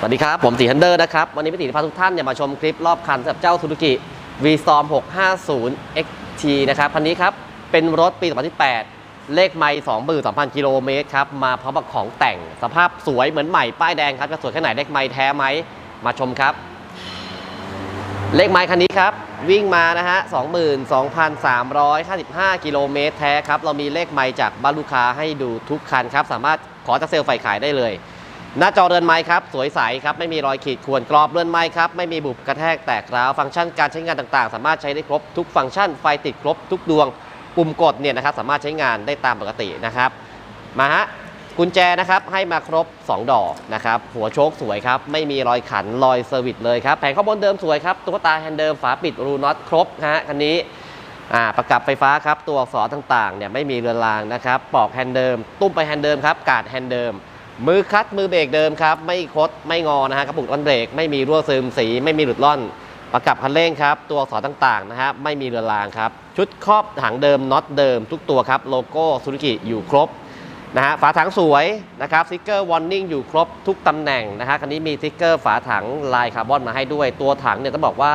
สวัสดีครับ ผมสีฮันเดอร์นะครับ วันนี้พี่ตีพาทุกท่านเนี่ยมาชมคลิปรอบคันสำหรับเจ้า Suzuki V-Storm 650 XT นะครับคันนี้ครับ เป็นรถปี 2018 เลขไม่22,000 กิโลเมตรครับ มาพร้อมกับของแต่งสภาพสวยเหมือนใหม่ ป้ายแดงครับจะสวยแค่ไหนเลขไม่แท้ไหม มาชมครับ เลขไม้คันนี้ครับ วิ่งมานะฮะ 22,355 กิโลเมตรแท้ครับเรามีเลขไม้จากบ้านลูกค้าให้ดูทุกคันครับสามารถขอจากเซลล์ไฟขายได้เลย หน้าจอเรือนไม้ครับ สวยใสครับ ไม่มีรอยขีดข่วนกรอบเรือนไม้ครับ ไม่มีบุบกระแทกแตกร้าว ฟังก์ชันการใช้งานต่างๆ สามารถใช้ได้ครบทุกฟังก์ชัน ไฟติดครบทุกดวง ปุ่มกดเนี่ยนะครับ สามารถใช้งานได้ตามปกตินะครับ มาฮะ กุญแจนะครับ ให้มาครบ 2 ดอกนะครับ หัวโชคสวยครับ ไม่มีรอยขัน รอยเซอร์วิสเลยครับ แผงข้างบนเดิมสวยครับ ตุ๊กตาแฮนด์เดิม ฝาปิดรูน็อตครบนะฮะ คันนี้อ่าประกับไฟฟ้าครับ ตัวอักษรต่างๆ เนี่ยไม่มีเรือนรางนะครับปลอกแฮนด์เดิม ตุ้มไปแฮนด์เดิมครับ กาดแฮนด์เดิม มือคัดมือเบรกเดิมครับ ไม่คดไม่งอนะฮะกระปุกอันเบรกไม่มีรั่วซึมสี ไม่มีหลุดล่อนประกับคันเร่งครับ ตัวอักษรต่างๆนะฮะไม่มีเรือรางครับ ชุดครอบถังเดิมน็อตเดิมทุกตัวครับ โลโก้ซูซูกิอยู่ครบนะฮะฝาถังสวยนะครับสติกเกอร์วอร์นิ่งอยู่ครบทุกตำแหน่งนะฮะคันนี้มีสติกเกอร์ฝาถังลายคาร์บอนมาให้ด้วย ตัวถังเนี่ยต้องบอกว่า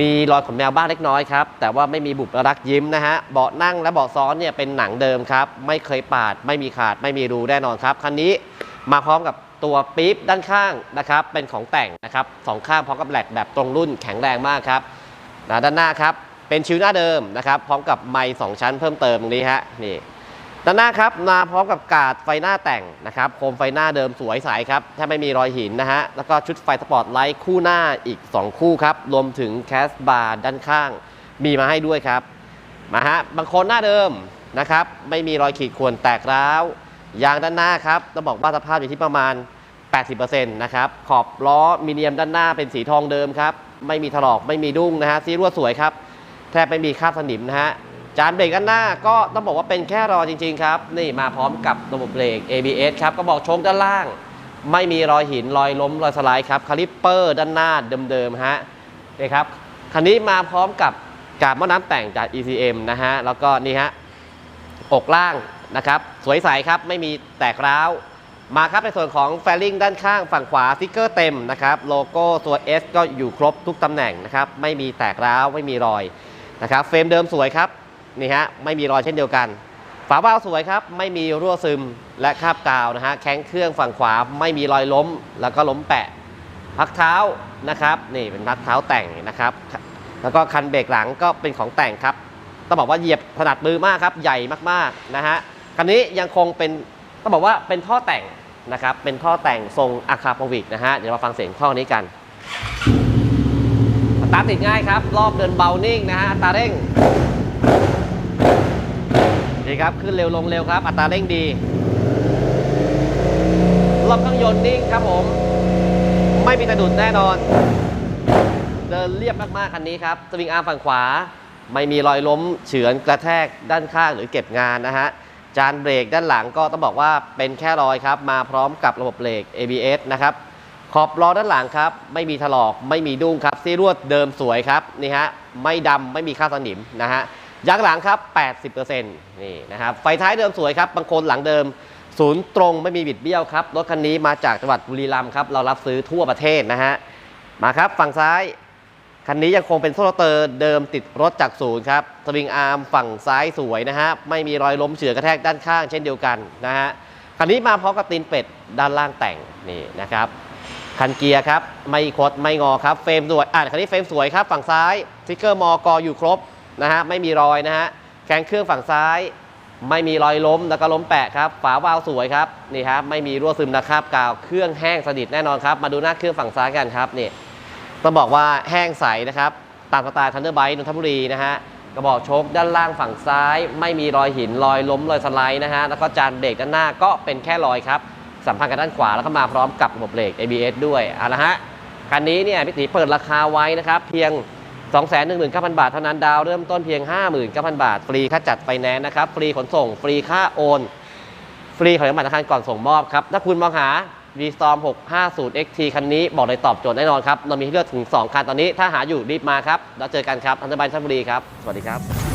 มีรอยขนแมวบ้างเล็กน้อยครับ แต่ว่าไม่มีบุบรักยิ้มนะฮะเบาะนั่งและเบาะซ้อนเนี่ยเป็นหนังเดิมครับ ไม่เคยปาด ไม่มีขาดไม่มีรูแน่นอนครับคันนี้ มาพร้อมกับตัวปี๊บด้านข้างนะครับ เป็นของแต่งนะครับสองข้างพร้อมกับแหลกแบบตรงรุ่นแข็งแรงมากครับนะด้านหน้าครับ เป็นชิวหน้าเดิมนะครับ พร้อมกับไมค์สองชั้นเพิ่มเติมตรงนี้ฮะนี่ด้านหน้าครับมาพร้อมกับกาดไฟหน้าแต่งนะครับโคมไฟหน้าเดิมสวยใสครับถ้าไม่มีรอยหินนะฮะแล้วก็ชุดไฟสปอตไลท์คู่หน้าอีก 2 คู่ครับรวมถึงแคสบาร์ด้านข้าง มีมาให้ด้วยครับมาฮะบางคนหน้าเดิมนะครับไม่มีรอยขีดข่วนแตกร้าว ยางด้านหน้าครับต้องบอกว่าสภาพอยู่ที่ประมาณ 80%นะครับ ขอบล้อมีเนียมด้านหน้าเป็นสีทองเดิมครับ ไม่มีถลอกไม่มีดุ้งนะฮะซีรั่วสวยครับ แทบไม่มีคราบสนิมนะฮะ จานเบรกด้านหน้าก็ต้องบอกว่าเป็นแค่รอจริง ๆ ครับ นี่มาพร้อมกับระบบเบรก ABS ครับ ก็บอกชคด้านล่าง ไม่มีรอยหินรอยล้มรอยสไลด์ครับ คาลิปเปอร์ด้านหน้าเดิมๆฮะนี่ครับ คันนี้มาพร้อมกับกาบมอน้ำแต่งจาก ECM นะฮะ แล้วก็นี่ฮะ อกล่าง นะครับ สวยใสครับ ไม่มีแตกร้าว มาครับในส่วนของแฟลิงด้านข้างฝั่งขวาสติกเกอร์เต็มนะครับ โลโก้ตัว S ก็อยู่ครบทุกตำแหน่งนะครับ ไม่มีแตกร้าว ไม่มีรอยนะครับ เฟรมเดิมสวยครับ นี่ฮะ ไม่มีรอยเช่นเดียวกัน ฝาบ้าวสวยครับ ไม่มีรั่วซึมและคาบกาวนะฮะ แข้งเครื่องฝั่งขวาไม่มีรอยล้ม แล้วก็ล้มแปะ พักเท้านะครับ นี่เป็นพักเท้าแต่งนะครับ แล้วก็คันเบรกหลังก็เป็นของแต่งครับ ต้องบอกว่าเหยียบถนัดมือมากครับ ใหญ่มากๆนะฮะ คันนี้ยังคงเป็นต้องบอกว่าเป็นท่อแต่งนะครับ เป็นท่อแต่งทรงอะคาโปวิกนะฮะ เดี๋ยวมาฟังเสียงท่อนี้กันสตร์ทติดง่ายครับ รอบเดินเบานิ่งนะฮะอัตราเร่งดีครับ ขึ้นเร็วลงเร็วครับ อัตราเร่งดี รอบเครื่องยนต์นิ่งครับผม ไม่มีสะดุดแน่นอน เดินเรียบมากๆคันนี้ครับสวิงอาร์มฝั่งขวา ไม่มีรอยล้มเฉือนกระแทกด้านข้างหรือเก็บงานนะฮะ จานเบรกด้านหลังก็ต้องบอกว่าเป็นแค่รอยครับ มาพร้อมกับระบบเบรก ABS นะครับ ขอบล้อด้านหลังครับ ไม่มีถลอกไม่มีดุ้งครับซีรวดเดิมสวยครับนี่ฮะไม่ดำไม่มีค่าสนิมนะฮะยางหลังครับ 80%นี่นะครับไฟท้ายเดิมสวยครับบางคนหลังเดิมศูนย์ตรงไม่มีบิดเบี้ยวครับรถคันนี้มาจากจังหวัดบุรีรัมย์ครับเรารับซื้อทั่วประเทศนะฮะมาครับฝั่งซ้าย คันนี้ยังคงเป็นโซลเตอร์เดิมติดรถจากศูนย์ครับสวิงอาร์มฝั่งซ้ายสวยนะฮะไม่มีรอยล้มเฉือกระแทกด้านข้างเช่นเดียวกันนะฮะคันนี้มาพร้อมกับตีนเป็ดด้านล่างแต่งนี่นะครับคันเกียร์ครับไม่คดไม่งอครับเฟรมสวยอ่าคันนี้เฟรมสวยครับฝั่งซ้ายสติ๊กเกอร์มอกออยู่ครบนะฮะไม่มีรอยนะฮะแกงเครื่องฝั่งซ้าย ไม่มีรอยล้มแล้วก็ล้มแปะครับฝาวาล์วสวยครับนี่ครับไม่มีรั่วซึมนะครับกาวเครื่องแห้งสนิทแน่นอนครับมาดูหน้าเครื่องฝั่งซ้ายกันครับนี่ ต้องบอกว่าแห้งใสนะครับ ตามสไตล์ทันเดอร์ไบค์นนทบุรีนะฮะกระบอกโชคด้านล่างฝั่งซ้าย ไม่มีรอยหินรอยล้มรอยสไลด์นะฮะแล้วก็จานเบรกด้านหน้าก็เป็นแค่รอยครับสัมพันธ์กับด้านขวาแล้วก็มาพร้อมกับระบบเบรก ABS ด้วยเอาละฮะคันนี้เนี่ยพี่ตีเปิดราคาไว้นะครับ เพียง 219,000 บาทเท่านั้นดาวเริ่มต้นเพียง 59,000 บาท ฟรีค่าจัดไฟแนนซ์นะครับ ฟรีขนส่ง ฟรีค่าโอน ฟรีของรางวัลธนาคารก่อนส่งมอบครับถ้าคุณมองหา V-Storm 650 XT คันนี้บอกเลยตอบโจทย์แน่นอนครับ เรามีให้เลือกถึง 2 คันตอนนี้ ถ้าหาอยู่รีบมาครับ แล้วเจอกันครับทันดอร์ไบค์ชลบุรีครับ สวัสดีครับ